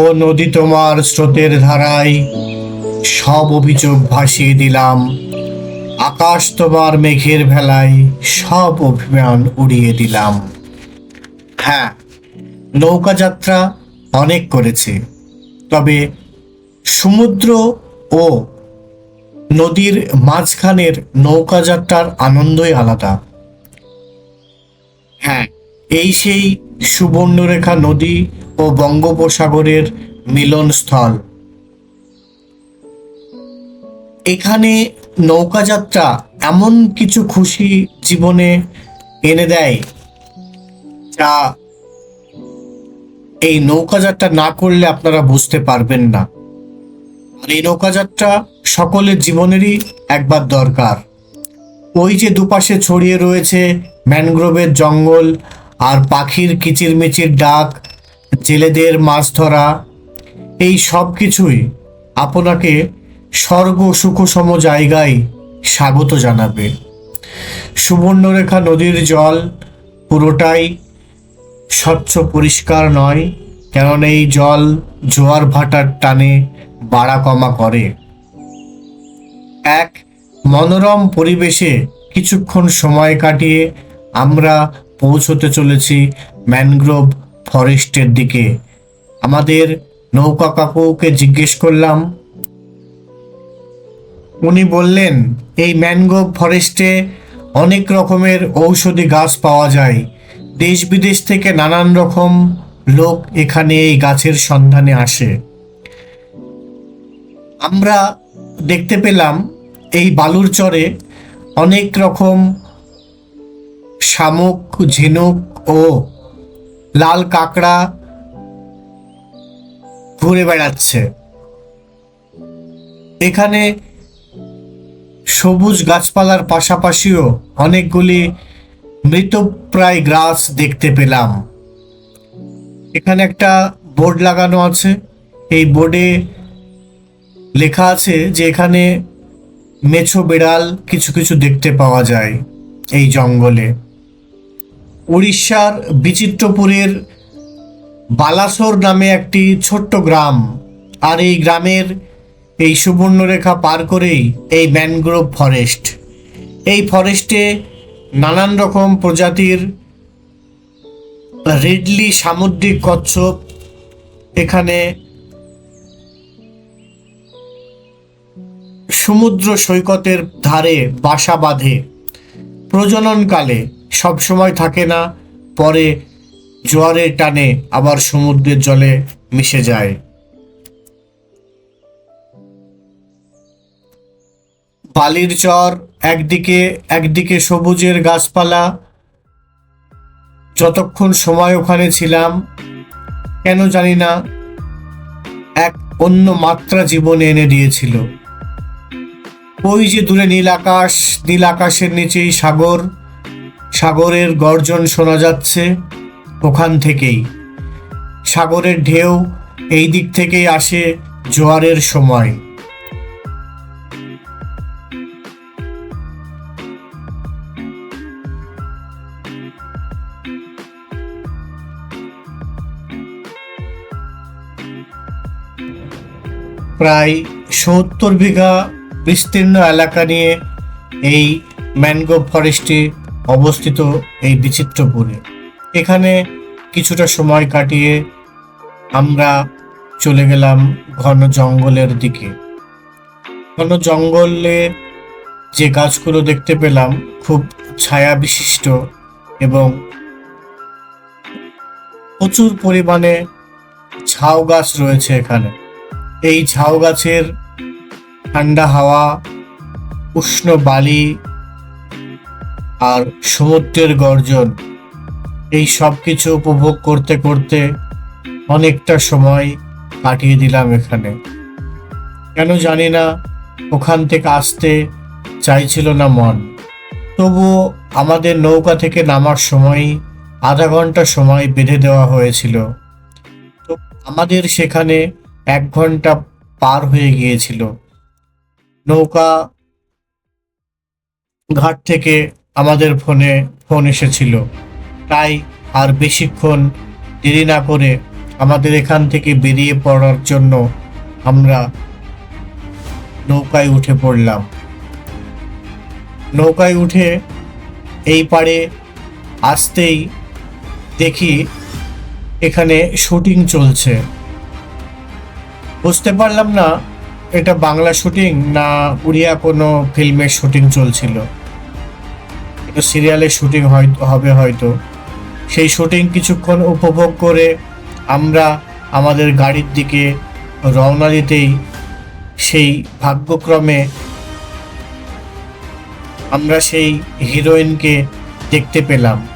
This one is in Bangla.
ও নদী তোমার স্রোতের ধারায় সব অভিযোগ ভাসিয়ে দিলাম। আকাশ তোমার মেঘের ভেলায় সব অভিমান উড়িয়ে দিলাম। হ্যাঁ নৌকা যাত্রা অনেক করেছে, তবে সমুদ্র ও নদীর মাঝখানের নৌকা যাত্রার আনন্দই আলাদা। হ্যাঁ এই সেই সুবর্ণরেখা নদী ও বঙ্গোপসাগরের মিলনস্থল। এখানে নৌকাযাত্রা এমন কিছু খুশি জীবনে এনে দেয়, যা এই নৌকাযাত্রা না করলে আপনারা বুঝতে পারবেন না। আর এই নৌকাযাত্রা সকলের জীবনেরই একবার দরকার। ওই যে দুপাশে ছড়িয়ে রয়েছে ম্যানগ্রোভের জঙ্গল আর পাখির কিচিরমিচির ডাক, জেলেদের মাছ ধরা, এই সব কিছুই আপনাকে স্বর্গ সুখসম জায়গায় স্বাগত জানাবে। সুবর্ণরেখা নদীর জল পুরোটাই স্বচ্ছ পরিষ্কার নয়, কেননা এই জল জোয়ার ভাটার টানে বাড়া কমা করে। এক মনোরম পরিবেশে কিছুক্ষণ সময় কাটিয়ে আমরা পৌঁছতে চলেছি ম্যানগ্রোভ ফরেস্টের দিকে। আমাদের নৌকা কাকুকে জিজ্ঞেস করলাম, উনি বললেন, এই ম্যানগ্রোভ ফরেস্টে অনেক রকমের ঔষধি গাছ পাওয়া যায়। দেশ বিদেশ থেকে নানান রকম লোক এখানে এই গাছের সন্ধানে আসে। আমরা দেখতে পেলাম, এই বালুর চরে অনেক রকম শামুক, ঝিনুক ও লাল কাঁকড়া ঘুরে বেড়াচ্ছে। এখানে সবুজ গাছপালার পাশাপাশিও অনেকগুলি মৃতপ্রায় গাছ দেখতে পেলাম। এখানে একটা বোর্ড লাগানো আছে। এই বোর্ডে লেখা আছে যে এখানে মেছো বিড়াল কিছু কিছু দেখতে পাওয়া যায় এই জঙ্গলে। উড়িষ্যার বিচিত্রপুরের বালাসোর নামে একটি ছোট্ট গ্রাম। আর এই গ্রামের এই সুবর্ণরেখা পার করেই এই ম্যানগ্রোভ ফরেস্ট। এই ফরেস্টে নানান রকম প্রজাতির রেডলি সামুদ্রিক কচ্ছপ এখানে সমুদ্র সৈকতের ধারে বাসা বাঁধে। প্রজননকালে সবসময় থাকে না, পরে জোয়ারের টানে আবার সমুদ্রের জলে মিশে যায়। বালির চর একদিকে একদিকে সবুজের গাছপালা। যতক্ষণ সময় ওখানে ছিলাম, কেন জানি না, এক অন্য মাত্রা জীবনে এনে দিয়েছিল। ওই যে দূরে নীল আকাশ, নীল আকাশের নিচেই সাগর সাগরের গর্জন শোনা যাচ্ছে ওখান থেকেই। সাগরের ঢেউ এই দিক থেকেই আসে জোয়ারের সময়। প্রায় সত্তর বিঘা বিস্তীর্ণ এলাকা নিয়ে এই ম্যানগ্রোভ ফরেস্টে অবস্থিত এই বিচিত্রপুরে এখানে কিছুটা সময় কাটিয়ে আমরা চলে গেলাম ঘন জঙ্গলের দিকে। ঘন জঙ্গলে যে গাছগুলো দেখতে পেলাম খুব ছায়া বিশিষ্ট এবং প্রচুর পরিমাণে ঝাউ গাছ রয়েছে এখানে। এই ঝাউ গাছের ঠান্ডা হাওয়া, উষ্ণ বালি আর সমুদ্রের গর্জন। এই সব কিছু উপভোগ করতে করতে অনেকটা সময় কাটিয়ে দিলাম এখানে। কেন জানি না, ওখান থেকে আসতে চাইছিল না মন। তবুও আমাদের নৌকা থেকে নামার সময়, আধা ঘণ্টা সময় বেঁধে দেওয়া হয়েছিল। তো আমাদের সেখানে এক ঘণ্টা পার হয়ে গিয়েছিল। নৌকা ঘাট থেকে আমাদের ফোনে ফোন এসেছিল। তাই আর বেশিক্ষণ দেরি না করে আমাদের এখান থেকে বেরিয়ে পড়ার জন্য আমরা নৌকায় উঠে পড়লাম। নৌকায় উঠে এই পারে আসতেই দেখি এখানে শুটিং চলছে। বুঝতে পারলাম না এটা বাংলা শুটিং না উড়িয়া কোনো ফিল্মের শুটিং চলছিল। সিরিয়ালের শুটিং হবে হয়তো। সেই শুটিং কিছুক্ষণ উপভোগ করে আমরা আমাদের গাড়ির দিকে রওনা দিতেই সেই ভাগ্যক্রমে আমরা সেই হিরোইনকে দেখতে পেলাম।